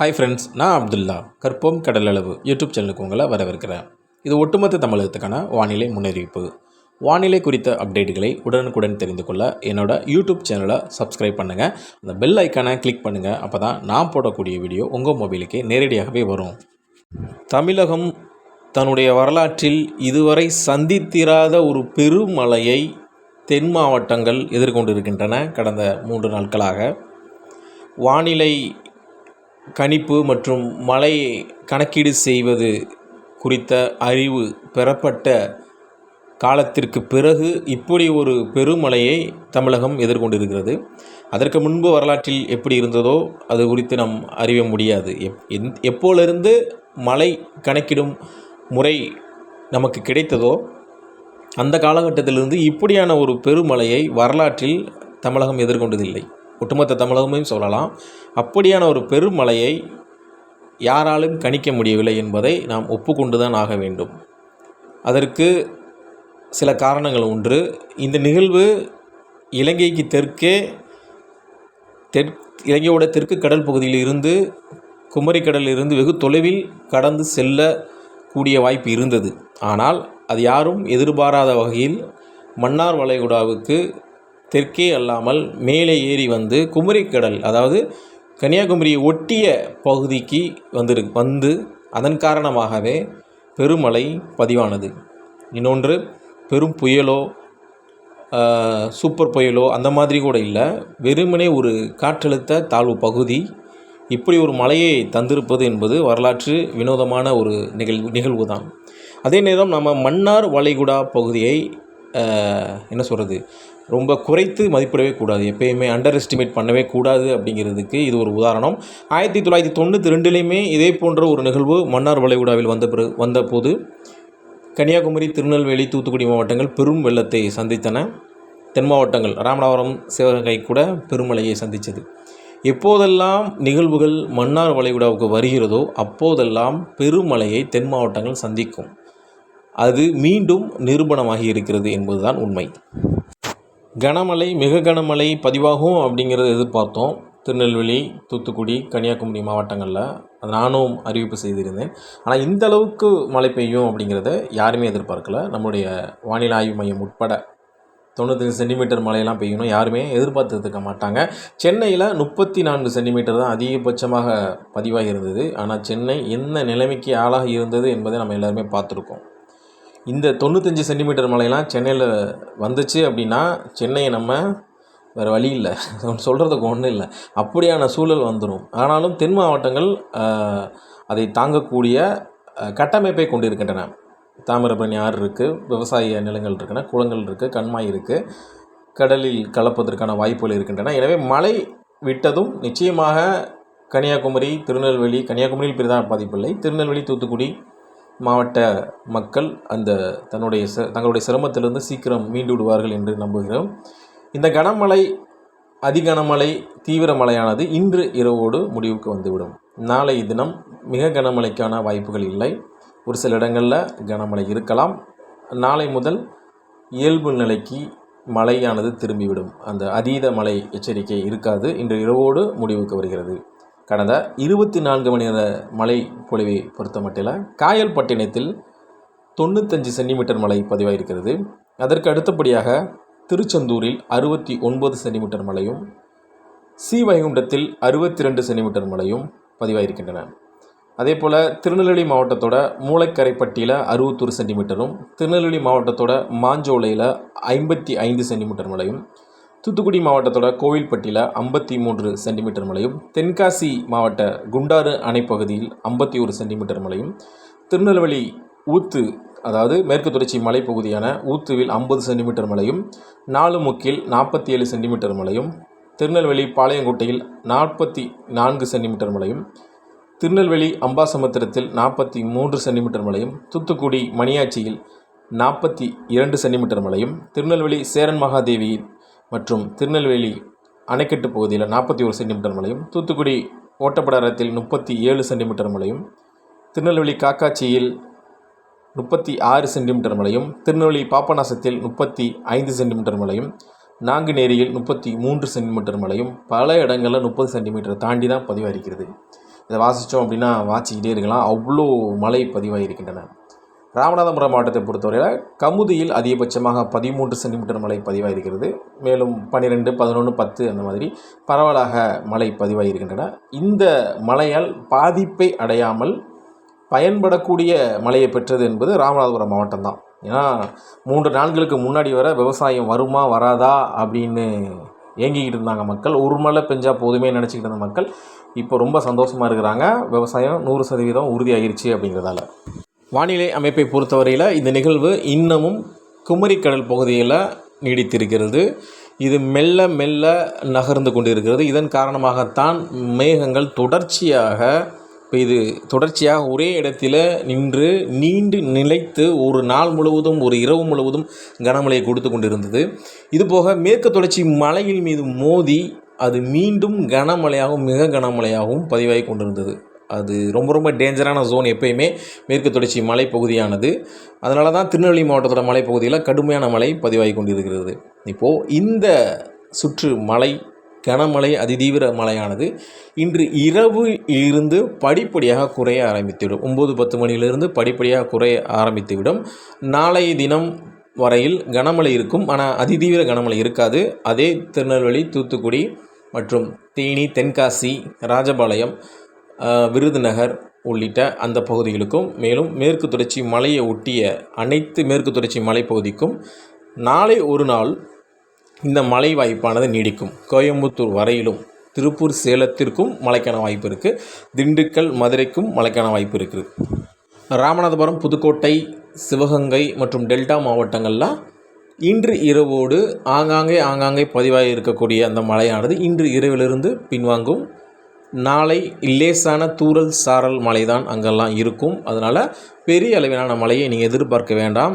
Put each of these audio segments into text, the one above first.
Hi friends நான் அப்துல்லா. கற்போம் கடலளவு YouTube சேனலுக்கு உங்களை வரவேற்கிறேன். இது ஒட்டுமொத்த தமிழகத்துக்கான வானிலை முன்னறிவிப்பு. வானிலை குறித்த அப்டேட்டுகளை உடனுக்குடன் தெரிந்து கொள்ள என்னோட யூடியூப் சேனலை சப்ஸ்கிரைப் பண்ணுங்கள் அந்த பெல் ஐக்கானை கிளிக் பண்ணுங்கள் அப்போ தான் நான் போடக்கூடிய வீடியோ உங்கள் மொபைலுக்கு நேரடியாகவே வரும். தமிழகம் தன்னுடைய வரலாற்றில் இதுவரை சந்தித்திராத ஒரு பெருமழையை தென் மாவட்டங்கள் எதிர்கொண்டிருக்கின்றன. கடந்த மூன்று நாட்களாக. வானிலை கணிப்பு மற்றும் மழை கணக்கீடு செய்வது குறித்த அறிவு பெறப்பட்ட காலத்திற்கு பிறகு இப்படி ஒரு பெருமழையை தமிழகம் எதிர்கொண்டிருக்கிறது. அதற்கு முன்பு வரலாற்றில் எப்படி இருந்ததோ அது குறித்து நாம் அறிய முடியாது. எப் எந் எப்போலிருந்து மழை கணக்கிடும் முறை நமக்கு கிடைத்ததோ அந்த காலகட்டத்திலிருந்து இப்படியான ஒரு பெருமழையை வரலாற்றில் தமிழகம் எதிர்கொண்டதில்லை. ஒட்டுமொத்த தமிழகமும் சொல்லலாம். அப்படியான ஒரு பெருமழையை யாராலும் கணிக்க முடியவில்லை என்பதை நாம் ஒப்புக்கொண்டு தான் ஆக வேண்டும். அதற்கு சில காரணங்கள் ஒன்று இந்த நிகழ்வு இலங்கைக்கு தெற்கே தெற் இலங்கையோட தெற்கு கடல் பகுதியில் இருந்து குமரிக்கடலில் இருந்து வெகு தொலைவில் கடந்து செல்ல கூடிய வாய்ப்பு இருந்தது. ஆனால் அது யாரும் எதிர்பாராத வகையில் மன்னார் வளைகுடாவுக்கு தெற்கே அல்லாமல் மேலே ஏறி வந்து குமரிக்கடல் அதாவது கன்னியாகுமரியை ஒட்டிய பகுதிக்கு வந்துரு வந்து அதன் காரணமாகவே பெருமழை பதிவானது. இன்னொன்று பெரும் புயலோ சூப்பர் புயலோ அந்த மாதிரி கூட இல்லை. வெறுமனே ஒரு காற்றழுத்த தாழ்வு பகுதி இப்படி ஒரு மழையை தந்திருப்பது என்பது வரலாற்று வினோதமான ஒரு நிகழ்வு நிகழ்வு தான் அதே நேரம் நம்ம மன்னார் வளைகுடா பகுதியை என்ன சொல்கிறது ரொம்ப குறைத்து மதிப்பிடவே கூடாது. எப்பயுமே அண்டர் எஸ்டிமேட் பண்ணவே கூடாது அப்படிங்கிறதுக்கு இது ஒரு உதாரணம். ஆயிரத்தி தொள்ளாயிரத்தி தொண்ணூற்றி ரெண்டுலேயுமே இதே போன்ற ஒரு நிகழ்வு மன்னார் வளைகுடாவில் வந்த பிறகு வந்தபோது கன்னியாகுமரி திருநெல்வேலி தூத்துக்குடி மாவட்டங்கள் பெரும் வெள்ளத்தை சந்தித்தன. தென் மாவட்டங்கள் ராமநாதபுரம் சிவகங்கை கூட பெருமழையை சந்தித்தது எப்போதெல்லாம் நிகழ்வுகள் மன்னார் வளைகுடாவுக்கு வருகிறதோ அப்போதெல்லாம் பெருமழையை தென் மாவட்டங்கள் சந்திக்கும். அது மீண்டும் நிரூபணமாகி இருக்கிறது என்பதுதான் உண்மை. கனமழை மிக கனமழை பதிவாகும் அப்படிங்கிறத எதிர்பார்த்தோம். திருநெல்வேலி தூத்துக்குடி கன்னியாகுமரி மாவட்டங்களில். நானும் அறிவிப்பு செய்திருந்தேன். ஆனால் இந்த அளவுக்கு மழை பெய்யும் அப்படிங்கிறத யாருமே எதிர்பார்க்கல. நம்முடைய வானிலை ஆய்வு மையம் உட்பட தொண்ணூத்தஞ்சு சென்டிமீட்டர் மழையெல்லாம் பெய்யணும் யாருமே எதிர்பார்த்துருக்க மாட்டாங்க. சென்னையில் முப்பத்தி நான்கு சென்டிமீட்டர் தான் அதிகபட்சமாக பதிவாகி இருந்தது. ஆனால் சென்னை என்ன நிலைமைக்கு ஆளாக இருந்தது என்பதை நம்ம எல்லாருமே பார்த்துருக்கோம். இந்த தொண்ணூத்தஞ்சு சென்டிமீட்டர் மழையெல்லாம் சென்னையில் வந்துச்சு அப்படின்னா சென்னையை நம்ம வேறு வழி இல்லை. சொல்கிறதுக்கு ஒன்றும் இல்லை. அப்படியான சூழல் வந்துடும் ஆனாலும் தென் மாவட்டங்கள் அதை தாங்கக்கூடிய கட்டமைப்பை கொண்டிருக்கின்றன. தாமிரபரணி ஆறு இருக்குது விவசாய நிலங்கள் இருக்கின்றன குளங்கள் இருக்குது கண்மாய் இருக்குது கடலில் கலப்பதற்கான வாய்ப்புகள் இருக்கின்றன. எனவே மழை விட்டதும் நிச்சயமாக கன்னியாகுமரி திருநெல்வேலி கன்னியாகுமரியில் பெரிதாக பாதிப்பில்லை திருநெல்வேலி தூத்துக்குடி மாவட்ட மக்கள் அந்த தன்னுடைய ச தங்களுடைய சிரமத்திலிருந்து சீக்கிரம் மீண்டு விடுவார்கள் என்று நம்புகிறோம். இந்த கனமழை அதிகனமழை தீவிர மழையானது இன்று இரவோடு முடிவுக்கு வந்துவிடும். நாளை தினம் மிக கனமழைக்கான வாய்ப்புகள் இல்லை. ஒரு சில இடங்களில் கனமழை இருக்கலாம். நாளை முதல் இயல்பு நிலைக்கு மழையானது திரும்பிவிடும். அந்த அதீத மழை எச்சரிக்கை இருக்காது. இன்று இரவோடு முடிவுக்கு வருகிறது. கடந்த இருபத்தி நான்கு மணி நேர மழை பொழிவை பொறுத்த மட்டில் காயல்பட்டினத்தில் தொண்ணூத்தஞ்சு சென்டிமீட்டர் மழை பதிவாயிருக்கிறது. அதற்கு அடுத்தபடியாக திருச்செந்தூரில் அறுபத்தி ஒன்பது சென்டிமீட்டர் மழையும் ஸ்ரீவைகுண்டத்தில் அறுபத்தி ரெண்டு சென்டிமீட்டர் மழையும் பதிவாயிருக்கின்றன. அதே போல் திருநெல்வேலி மாவட்டத்தோட மூளைக்கரைப்பட்டியில் அறுபத்தொரு சென்டிமீட்டரும் திருநெல்வேலி மாவட்டத்தோட மாஞ்சோலையில் ஐம்பத்தி ஐந்து சென்டிமீட்டர் மழையும் தூத்துக்குடி மாவட்டத்தோட கோவில்பட்டியில் ஐம்பத்தி மூன்று சென்டிமீட்டர் மழையும் தென்காசி மாவட்ட குண்டாறு அணைப்பகுதியில் ஐம்பத்தி ஒரு சென்டிமீட்டர் மழையும் திருநெல்வேலி ஊத்து அதாவது மேற்கு தொடர்ச்சி மலைப்பகுதியான ஊத்துவில் ஐம்பது சென்டிமீட்டர் மழையும் நாலுமுக்கில் நாற்பத்தி ஏழு சென்டிமீட்டர் மழையும் திருநெல்வேலி பாளையங்கோட்டையில் நாற்பத்தி நான்கு சென்டிமீட்டர் மழையும் திருநெல்வேலி அம்பாசமுத்திரத்தில் நாற்பத்தி மூன்று சென்டிமீட்டர் மழையும் தூத்துக்குடி மணியாச்சியில் நாற்பத்தி இரண்டு சென்டிமீட்டர் மழையும் திருநெல்வேலி சேரன் மகாதேவி மற்றும் திருநெல்வேலி அணைக்கட்டு பகுதியில் நாற்பத்தி ஒரு சென்டிமீட்டர் மழையும் தூத்துக்குடி ஓட்டப்படாரத்தில் முப்பத்தி ஏழு சென்டிமீட்டர் மழையும் திருநெல்வேலி காக்காட்சியில் முப்பத்தி ஆறு சென்டிமீட்டர் மழையும் திருநெல்வேலி பாப்பநாசத்தில் முப்பத்தி ஐந்து சென்டிமீட்டர் மழையும் நாங்குநேரியில் முப்பத்தி மூன்று சென்டிமீட்டர் மழையும் பல இடங்களில் முப்பது சென்டிமீட்டர் தாண்டி தான் பதிவாகிருக்கிறது இதை வாசித்தோம் அப்படின்னா வாசிக்கிட்டே இருக்கலாம். அவ்வளோ மழை பதிவாகியிருக்கின்றன ராமநாதபுரம் மாவட்டத்தை பொறுத்தவரையில் கமுதியில் அதிகபட்சமாக பதிமூன்று சென்டிமீட்டர் மழை பதிவாகியிருக்கிறது மேலும் பன்னிரெண்டு பதினொன்று பத்து அந்த மாதிரி பரவலாக மழை பதிவாகியிருக்கின்றன இந்த மழையால் பாதிப்பை அடையாமல் பயன்படக்கூடிய மழையை பெற்றது என்பது ராமநாதபுரம் மாவட்டம் தான். ஏன்னா மூன்று நாட்களுக்கு முன்னாடி வர விவசாயம் வருமா வராதா அப்படின்னு ஏங்கிக்கிட்டு இருந்தாங்க மக்கள். ஒரு மழை பெஞ்சால் போதுமே நினச்சிக்கிட்டு இருந்த மக்கள் இப்போ ரொம்ப சந்தோஷமாக இருக்கிறாங்க. விவசாயம் நூறு சதவீதம் உறுதியாகிருச்சு அப்படிங்கிறதால. வானிலை அமைப்பை பொறுத்தவரையில் இந்த நிகழ்வு இன்னமும் குமரிக்கடல் பகுதியில் நீடித்திருக்கிறது. இது மெல்ல மெல்ல நகர்ந்து கொண்டிருக்கிறது. இதன் காரணமாகத்தான் மேகங்கள் தொடர்ச்சியாக பெய்து தொடர்ச்சியாக ஒரே இடத்துல நின்று நீண்டு நிலைத்து ஒரு நாள் முழுவதும் ஒரு இரவு முழுவதும் கனமழையை கொடுத்து கொண்டிருந்தது. இதுபோக மேற்கு தொடர்ச்சி மலையின் மீது மோதி அது மீண்டும் கனமழையாகவும் மிக கனமழையாகவும் பதிவாகி கொண்டிருந்தது. அது ரொம்ப ரொம்ப டேஞ்சரான ஜோன் எப்பயுமே மேற்கு தொடர்ச்சி மலைப்பகுதியானது. அதனால தான் திருநெல்வேலி மாவட்டத்தோட மலைப்பகுதியில் கடுமையான மழை பதிவாகி கொண்டிருக்கிறது. இப்போது இந்த சுற்று மழை கனமழை அதிதீவிர மழையானது இன்று இரவு இருந்து படிப்படியாக குறைய ஆரம்பித்துவிடும். ஒம்பது பத்து மணியிலிருந்து படிப்படியாக குறைய ஆரம்பித்துவிடும். நாளைய தினம் வரையில் கனமழை இருக்கும். ஆனால் அதிதீவிர கனமழை இருக்காது. அதே திருநெல்வேலி தூத்துக்குடி மற்றும் தேனி தென்காசி ராஜபாளையம் விருதுநகர் உள்ளிட்ட அந்த பகுதிகளுக்கும் மேலும் மேற்கு தொடர்ச்சி மலையை ஒட்டிய அனைத்து மேற்கு தொடர்ச்சி மலைப்பகுதிக்கும் நாளை ஒரு நாள் இந்த மழை வாய்ப்பானது நீடிக்கும். கோயம்புத்தூர் வரையிலும் திருப்பூர் சேலத்திற்கும் மழைக்கான வாய்ப்பு இருக்குது திண்டுக்கல் மதுரைக்கும் மழைக்கான வாய்ப்பு இருக்குது ராமநாதபுரம் புதுக்கோட்டை சிவகங்கை மற்றும் டெல்டா மாவட்டங்களில் இன்று இரவோடு ஆங்காங்கே ஆங்காங்கே பதிவாகி இருக்கக்கூடிய அந்த மழையானது இன்று இரவிலிருந்து பின்வாங்கும் நாளை லேசான தூறல் சாரல் மழை தான் அங்கெல்லாம் இருக்கும். அதனால் பெரிய அளவிலான மழையை நீங்கள் எதிர்பார்க்க வேண்டாம்.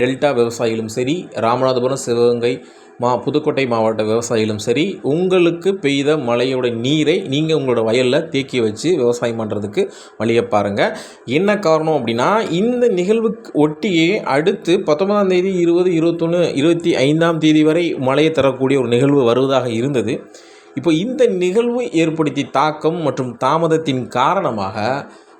டெல்டா விவசாயிகளும் சரி ராமநாதபுரம் சிவகங்கை மா புதுக்கோட்டை மாவட்ட விவசாயிகளும் சரி உங்களுக்கு பெய்த மழையோட நீரை நீங்கள் உங்களோட வயலில் தேக்கி வச்சு விவசாயம் பண்ணுறதுக்கு வழியை பாருங்கள் என்ன காரணம் அப்படின்னா இந்த நிகழ்வுக்கு ஒட்டியே அடுத்து பத்தொன்பதாம் தேதி இருபது இருபத்தொன்று இருபத்தி ஐந்தாம் தேதி வரை மழையை தரக்கூடிய ஒரு நிகழ்வு வருவதாக இருந்தது. இப்போ இந்த நிகழ்வு ஏற்படுத்திய தாக்கம் மற்றும் தாமதத்தின் காரணமாக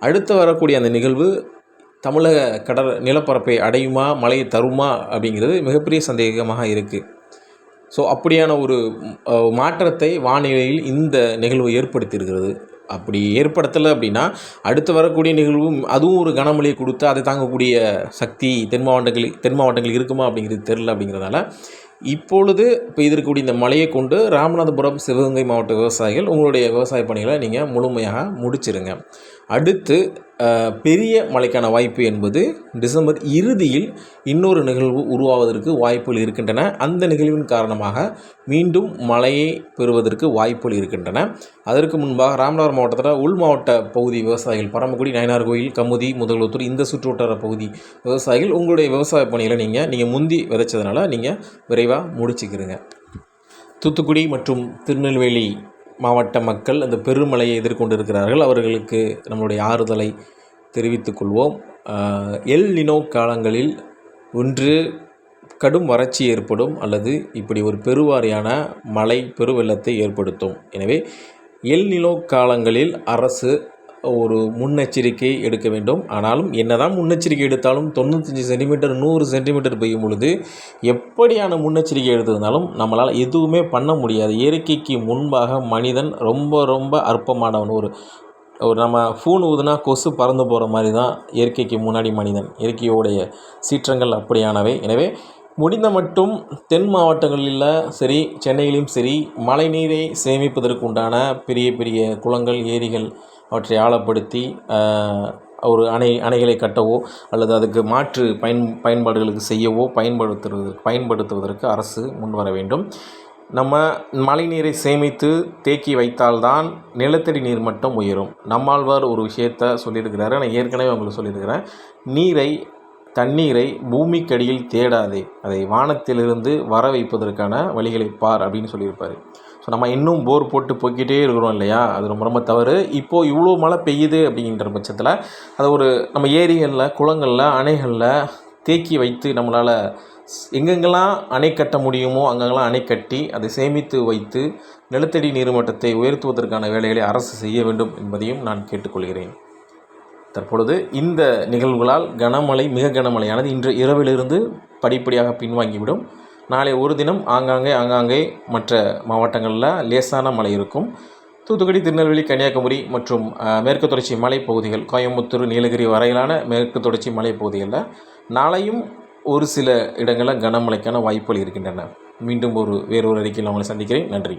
அடுத்து வரக்கூடிய அந்த நிகழ்வு தமிழக கடல் நிலப்பரப்பை அடையுமா மழையை தருமா அப்படிங்கிறது மிகப்பெரிய சந்தேகமாக இருக்குது ஸோ அப்படியான ஒரு மாற்றத்தை வானிலையில் இந்த நிகழ்வு ஏற்படுத்தியிருக்கிறது. அப்படி ஏற்படுத்தலை அப்படின்னா அடுத்து வரக்கூடிய நிகழ்வும் அதுவும் ஒரு கனமழையை கொடுத்து அதை தாங்கக்கூடிய சக்தி தென் மாவட்டங்களில் தென் மாவட்டங்களில் இருக்குமா அப்படிங்கிறது தெரில அப்படிங்கிறதால இப்பொழுது இப்போ பெய்திருக்கக்கூடிய இந்த மழையை கொண்டு ராமநாதபுரம் சிவகங்கை மாவட்ட விவசாயிகள் உங்களுடைய விவசாய பணிகளை நீங்கள் முழுமையாக முடிச்சிருங்க. அடுத்து பெரிய மழைக்கான வாய்ப்பு என்பது டிசம்பர் இறுதியில் இன்னொரு நிகழ்வு உருவாவதற்கு வாய்ப்புகள் இருக்கின்றன. அந்த நிகழ்வின் காரணமாக மீண்டும் மழையை பெறுவதற்கு வாய்ப்புகள் இருக்கின்றன. அதற்கு முன்பாக ராமநாதபுரம் மாவட்டத்தில் உள் மாவட்ட பகுதி விவசாயிகள் பரமக்குடி நயனார் கோயில் கமுதி முதலத்தூர் இந்த சுற்றுவட்டார பகுதி விவசாயிகள் உங்களுடைய விவசாய பணிகளை நீங்கள் நீங்கள் முந்தி விதைச்சதுனால நீங்கள் விரைவாக முடிச்சுக்கிறீங்க. தூத்துக்குடி மற்றும் திருநெல்வேலி மாவட்ட மக்கள் அந்த பெருமழையை எதிர்கொண்டிருக்கிறார்கள். அவர்களுக்கு நம்மளுடைய ஆறுதலை தெரிவித்துக் கொள்வோம். எல் நினோ காலங்களில் ஒன்று கடும் வறட்சி ஏற்படும் அல்லது இப்படி ஒரு பெருவாரியான மழை பெருவெள்ளத்தை ஏற்படுத்தும். எனவே எல் நிலோ காலங்களில் அரசு ஒரு முன்னெச்சரிக்கை எடுக்க வேண்டும். ஆனாலும் என்னதான் முன்னெச்சரிக்கை எடுத்தாலும் தொண்ணூத்தஞ்சு சென்டிமீட்டர் நூறு சென்டிமீட்டர் பெய்யும் பொழுது எப்படியான முன்னெச்சரிக்கை எடுத்திருந்தாலும் நம்மளால் எதுவுமே பண்ண முடியாது. இயற்கைக்கு முன்பாக மனிதன் ரொம்ப ரொம்ப அற்பமானவன். ஒரு ஒரு நம்ம ஃபூன் ஊதுனா கொசு பறந்து போகிற மாதிரி தான் இயற்கைக்கு முன்னாடி மனிதன். இயற்கையோடைய சீற்றங்கள் அப்படியானவை. எனவே முடிந்த மட்டும் தென் மாவட்டங்களில் சரி சென்னையிலும் சரி மழைநீரை சேமிப்பதற்கு உண்டான பெரிய பெரிய குளங்கள் ஏரிகள் அவற்றை ஆழப்படுத்தி ஒரு அணை அணைகளை கட்டவோ அல்லது அதுக்கு மாற்று பயன் பயன்பாடுகளுக்கு செய்யவோ பயன்படுத்துவதற்கு பயன்படுத்துவதற்கு அரசு முன்வர வேண்டும். நம்ம மழைநீரை சேமித்து தேக்கி வைத்தால்தான் நிலத்தடி நீர் மட்டம் உயரும். நம்மாழ்வார் ஒரு விஷயத்த சொல்லியிருக்கிறாரு. நான் ஏற்கனவே உங்களுக்கு சொல்லியிருக்கிறேன். நீரை தண்ணீரை பூமிக்கடியில் தேடாதே. அதை வானத்திலிருந்து வர வைப்பதற்கான வழிகளை பார் அப்படின்னு சொல்லியிருப்பார். ஸோ நம்ம இன்னும் போர் போட்டு போய்கிட்டே இருக்கிறோம் இல்லையா? அது ரொம்ப ரொம்ப தவறு. இப்போது இவ்வளோ மழை பெய்யுது அப்படிங்கிற பட்சத்தில் அதை ஒரு நம்ம ஏரிகளில் குளங்களில் அணைகளில் தேக்கி வைத்து நம்மளால் எங்கெங்கெல்லாம் அணை கட்ட முடியுமோ அங்கங்கெல்லாம் அணை கட்டி அதை சேமித்து வைத்து நிலத்தடி நீர்மட்டத்தை உயர்த்துவதற்கான வேலைகளை அரசு செய்ய வேண்டும் என்பதையும் நான் கேட்டுக்கொள்கிறேன். தற்பொழுது இந்த நிகழ்வுகளால் கனமழை மிக கனமழையானது இன்று இரவிலிருந்து படிப்படியாக பின்வாங்கிவிடும். நாளை ஒரு தினம் ஆங்காங்கே ஆங்காங்கே மற்ற மாவட்டங்களில் லேசான மழை இருக்கும். தூத்துக்குடி திருநெல்வேலி கன்னியாகுமரி மற்றும் மேற்கு தொடர்ச்சி மலைப்பகுதிகள் கோயம்புத்தூர் நீலகிரி வரையிலான மேற்கு தொடர்ச்சி மலைப்பகுதிகளில் நாளையும் ஒரு சில இடங்களில் கனமழைக்கான வாய்ப்புகள் இருக்கின்றன. மீண்டும் ஒரு வேறொரு அறிக்கையில் உங்களை சந்திக்கிறேன். நன்றி.